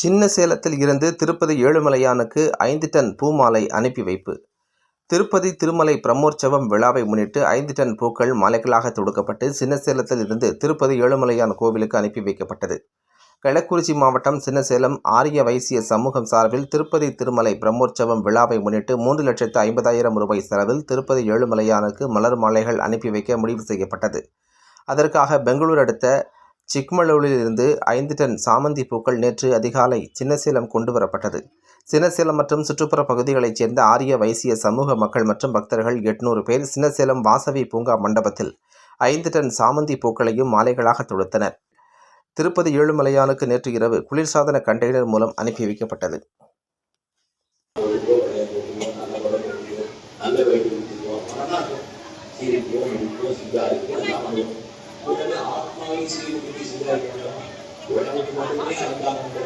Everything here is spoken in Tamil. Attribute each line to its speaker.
Speaker 1: சின்ன சேலத்தில் இருந்து திருப்பதி ஏழுமலையானுக்கு ஐந்து டன் பூமாலை அனுப்பி வைப்பு. திருப்பதி திருமலை பிரம்மோற்சவம் விழாவை முன்னிட்டு ஐந்து டன் பூக்கள் மாலைகளாக தொடுக்கப்பட்டு சின்னசேலத்தில் இருந்து திருப்பதி ஏழுமலையான் கோவிலுக்கு அனுப்பி வைக்கப்பட்டது. கள்ளக்குறிச்சி மாவட்டம் சின்னசேலம் ஆரிய வைசிய சமூகம் சார்பில் திருப்பதி திருமலை பிரம்மோற்சவம் விழாவை முன்னிட்டு மூன்று லட்சத்து ஐம்பதாயிரம் ரூபாய் செலவில் திருப்பதி ஏழுமலையானுக்கு மலர் மாலைகள் அனுப்பி வைக்க முடிவு செய்யப்பட்டது. அதற்காக பெங்களூர் அடுத்த சிக்மலூரிலிருந்து ஐந்து டன் சாமந்தி பூக்கள் நேற்று அதிகாலை சின்னசேலம் கொண்டு வரப்பட்டது. சின்னசேலம் மற்றும் சுற்றுப்புற பகுதிகளைச் சேர்ந்த ஆரிய வைசிய சமூக மக்கள் மற்றும் பக்தர்கள் எட்நூறு பேர் சின்னசேலம் வாசவி பூங்கா மண்டபத்தில் ஐந்து டன் சாமந்தி பூக்களையும் மாலைகளாக தொடுத்தனர் திருப்பதி ஏழுமலையானுக்கு நேற்று இரவு குளிர்சாதன கண்டெய்னர் மூலம் அனுப்பி வைக்கப்பட்டது.
Speaker 2: நல்ல Thank you.